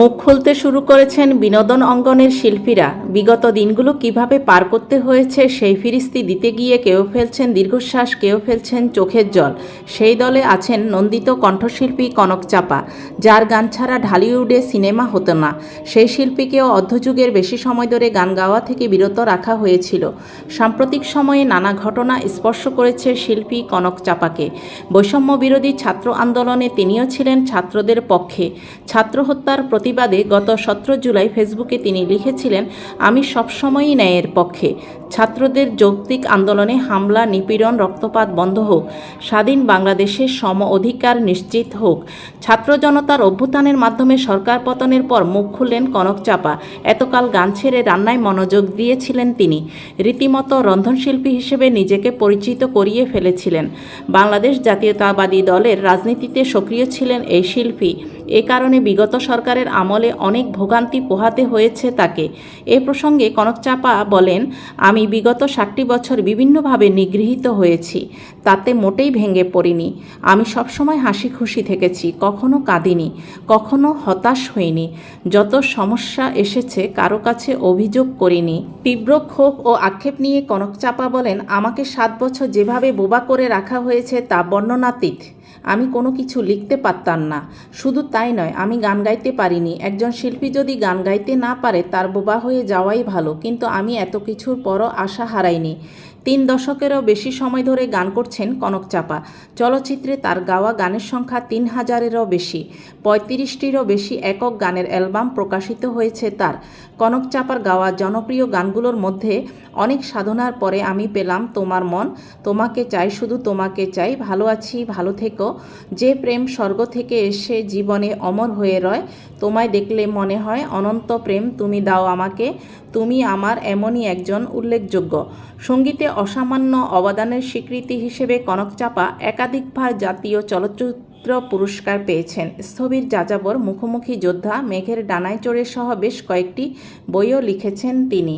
মুখ খুলতে শুরু করেছেন বিনোদন অঙ্গনের শিল্পীরা। বিগত দিনগুলো কীভাবে পার করতে হয়েছে সেই ফিরিস্তি দিতে গিয়ে কেউ ফেলছেন দীর্ঘশ্বাস, কেউ ফেলছেন চোখের জল। সেই দলে আছেন নন্দিত কণ্ঠশিল্পী কনক চাপা, যার গান ছাড়া ঢালিউডে সিনেমা হতো না। সেই শিল্পীকেও অর্ধযুগের বেশি সময় ধরে গান গাওয়া থেকে বিরত রাখা হয়েছিল। সাম্প্রতিক সময়ে নানা ঘটনা স্পর্শ করেছে শিল্পী কনক চাপাকে। বৈষম্য বিরোধী ছাত্র আন্দোলনে তিনিও ছিলেন ছাত্রদের পক্ষে। ছাত্র হত্যার প্রতিবাদে গত সতেরো জুলাই ফেসবুকে তিনি লিখেছিলেন আমি সবসময়ই ন্যায়ের পক্ষে। ছাত্রদের যৌক্তিক আন্দোলনে হামলা, নিপীড়ন, রক্তপাত বন্ধ হোক, স্বাধীন বাংলাদেশের সম অধিকার নিশ্চিত হোক। ছাত্র জনতার অভ্যুত্থানের মাধ্যমে সরকার পতনের পর মুখ খুললেন কনক চাপা। এতকাল গান ছেড়ে রান্নায় মনোযোগ দিয়েছিলেন তিনি। রীতিমতো রন্ধনশিল্পী হিসেবে নিজেকে পরিচিত করিয়ে ফেলেছিলেন। বাংলাদেশ জাতীয়তাবাদী দলের রাজনীতিতে সক্রিয় ছিলেন এই শিল্পী। এ কারণে বিগত সরকারের আমলে অনেক ভোগান্তি পোহাতে হয়েছে তাকে। এ প্রসঙ্গে কনক চাপা বলেন, আমি বিগত ষাটটি বছর বিভিন্নভাবে নিগৃহীত হয়েছি, তাতে মোটেই ভেঙে পড়িনি। আমি সবসময় হাসি খুশি থেকেছি, কখনো কাঁদিনি, কখনো হতাশ হইনি। যত সমস্যা এসেছে, কারও কাছে অভিযোগ করিনি। তীব্র ক্ষোভ ও আক্ষেপ নিয়ে কনক চাপা বলেন, আমাকে সাত বছর যেভাবে বোবা করে রাখা হয়েছে তা বর্ণনাতীত। আমি কোনো কিছু লিখতে পারতাম না। শুধু তাই নয়, আমি গান গাইতে পারিনি। একজন শিল্পী যদি গান গাইতে না পারে, তার বোবা হয়ে যাওয়াই ভালো। কিন্তু আমি এত কিছুর পরও আশা হারায়নি। তিন দশকেরও বেশি সময় ধরে গান করছেন কনক চাপা। চলচ্চিত্রে তার গাওয়া গানের সংখ্যা তিন হাজারেরও বেশি। পঁয়ত্রিশটিরও বেশি একক গানের অ্যালবাম প্রকাশিত হয়েছে তার। কনক চাপার গাওয়া জনপ্রিয় গানগুলোর মধ্যে অনেক সাধনার পরে আমি পেলাম তোমার মন। তোমাকে চাই শুধু তোমাকে চাই। ভালো আছি, ভালো থেকো। যে প্রেম স্বর্গ থেকে এসে জীবনে অমর হয়ে রয়, তোমায় দেখলে মনে হয় অনন্ত প্রেম। তুমি দাও আমাকে। তুমি আমার এমনই একজন উল্লেখযোগ্য। সঙ্গীতে অসামান্য অবদানের স্বীকৃতি হিসেবে কনক চাপা একাধিকবার জাতীয় চলচ্চিত্র পুরস্কার পেয়েছেন। স্থবির যাযাবর মুখোমুখি যোদ্ধা মেঘের ডানায় চড়ে সহ বেশ কয়েকটি বইও লিখেছেন তিনি।